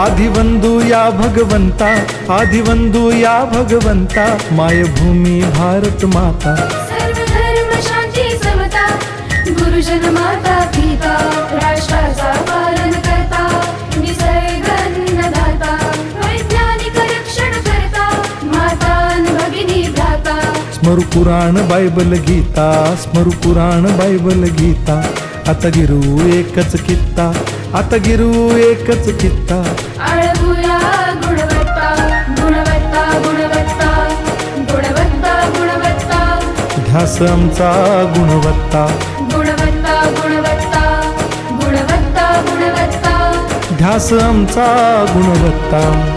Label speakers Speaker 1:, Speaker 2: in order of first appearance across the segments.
Speaker 1: आदिवंदू या भगवंता आदिवंदू या भगवंता मायभूमी भारत माता।
Speaker 2: सर्व धर्म शांती समता गुरुजन माता पिता राष्ट्राचा पालन करता निसर्ग अन्नदाता वैज्ञानिक रक्षण करता माता अन भगिनी भ्राता।
Speaker 1: स्मरु पुराण बायबल गीता स्मरु पुराण बायबल गीता आता गिरू एकच कित्ता। आता गिरू एकच कित्ता.
Speaker 2: आळवूया गुणवत्ता गुणवत्ता गुणवत्ता गुणवत्ता गुणवत्ता.
Speaker 1: ध्यास आमचा गुणवत्ता.
Speaker 2: गुणवत्ता गुणवत्ता गुणवत्ता गुणवत्ता.
Speaker 1: ध्यास आमचा गुणवत्ता.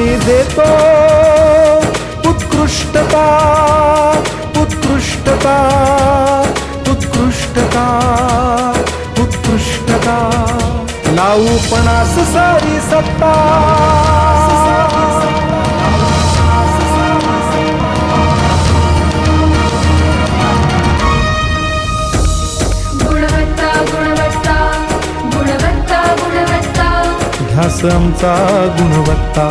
Speaker 1: हमी देतो उत्कृष्टता उत्कृष्टता उत्कृष्टता उत्कृष्टता. लावू पणास सारी सत्ता. ध्यास आमचा गुणवत्ता.